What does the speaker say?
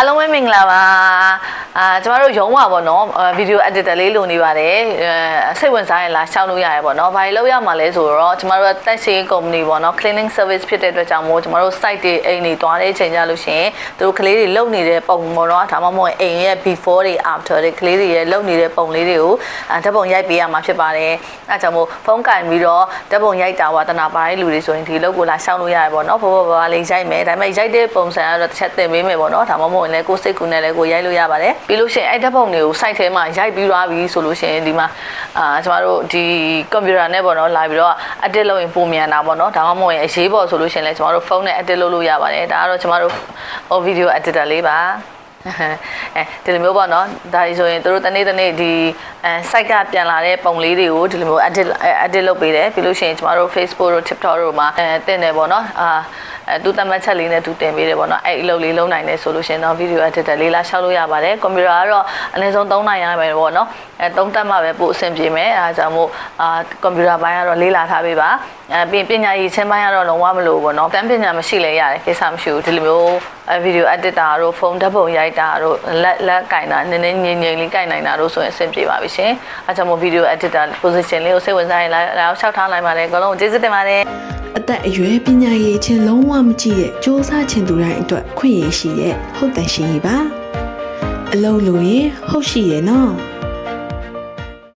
အားလုံးပဲမင်္ဂလာပါအာကျမတို့ရုံးပါပေါ့နော်ဗီဒီယို editor လေးလုပ်နေပါတယ်အဲစိတ်ဝင်စားရင်လာရှောက်လို့ရတယ်ပေါ့နော်ဘာလို့လုပ်ရမှာလဲဆိုတော့ကျမတို့ကတက်ရှိ company ပေါ့နော် cleaning service ဖြစ်တဲ့အတွက်ကြောင့်မို့ကျမတို့ site တွေအိမ်တွေတွားတဲ့အချိန်ကြလို့ရှိရင်သူတို့ကလေးတွေလုပ်နေတဲ့ပုံပေါ့နော်ဒါမှမဟုတ်အိမ်ရဲ့ before တွေ after တွေကလေးတွေရဲ့လုပ်နေတဲ့ပုံလေးတွေကိုအာဓာတ်ပုံရိုက်ပေးရမှာဖြစ်ပါတယ်အဲဒါကြောင့်မို့ဖုန်းကင်ပြီးတော့ဓာတ်ပုံရိုက်တာဝါသနာပါတဲ့လူတွေဆိုရင်ဒီလုပ်ကိုလာရှောက်လို့ရတယ်ပေါ့နော်ဘောဘောဘာလေးရိုက်မယ်ဒါပေမဲ့ရိုက်တဲ့ပုံစံကတော့တစ်ချက်သင်ပေးမယ်ပေါ့နော်ဒါမှမဟုတ်ရင်လည်းကိုယ်စိတ်ကူနဲ့လည်းကိုယ်ရိုက်လို့ရပါတယ်ပြီးလို့ရှိရင်အဲ့ဓာတ်ပုံတွေကို site ထဲမှာရိုက်ပြီးသွားပြီဆိုလို့ရှိရင်ဒီမှာအာကျမတို့ဒီကွန်ပျူတာနဲ့ပေါ့နော်လာပြီးတော့ edit လုပ်ရင်ပုံမြန်တာပေါ့နော်ဒါမှမဟုတ်ရင်အရေးပေါ်ဆိုလို့ရှိရင်လည်းကျမတို့ဖုန်းနဲ့ edit လုပ်လို့ရပါတယ်ဒါကတော့ကျမတို့ဟို video editor လေးပါ အဲဒီလိုမျိုးပေါ့နော်ဒါကြီးဆိုရင်တို့တနေ့တနေ့ဒီအဲ site ကပြန်လာတဲ့ပုံလေးတွေကိုဒီလိုမျိုး edit edit လုပ်ပေးတယ်ပြီးလို့ရှိရင်ကျမတို့ Facebook တို့ TikTok တို့မှာအဲတင်တယ်ပေါ့နော်အာအဲသူတမတ်ချက်လေးနဲ့သူတင်ပေးတယ်ပေါ့နော်အဲ့အလုပ်လေးလုံးနိုင်တယ်ဆိုလို့ရှိရင်တော့ video editor လေးလာရှောက်လို့ရပါတယ်ကွန်ပျူတာကတော့အနည်းဆုံး3နိုင်ရမယ်ပေါ့နော်အဲ3တက်မှပဲပို့အဆင်ပြေမယ်အဲဒါကြောင့်မို့အာကွန်ပျူတာပိုင်းကတော့လေးလာထားပေးပါအဲပြီးပညာရေးချင်းပိုင်းကတော့လုံးဝမလို့ပေါ့နော်တန်းပညာမရှိလဲရတယ်ကိစ္စမရှိဘူးဒီလိုမျိုး အဲ video editor တို့ဖုန်းဓာတ်ပုံရိုက်တာတို့လက်လက်ကင်တာနည်းနည်းငြိမ်ငြိမ်လေးကင်နိုင်တာတို့ဆိုရင်အဆင်ပြေပါပြီရှင်အဲကြောင့်မို့ video editor position လေးကိုစိတ်ဝင်စားရင်လာလာလျှောက်ထားနိုင်ပါတယ်အကုန်လုံးကျေးဇူးတင်ပါတယ်အသက်အရွယ်ပညာရေးချင်းလုံးဝမကြည့်ရဲ့စ조사ချင်သူတိုင်းအတွက်ခွင့်ရရှိတဲ့ဟုတ်တယ်ရှင်ကြီးပါအလုံးလို့ရင်ဟုတ်ရှိရဲ့နော်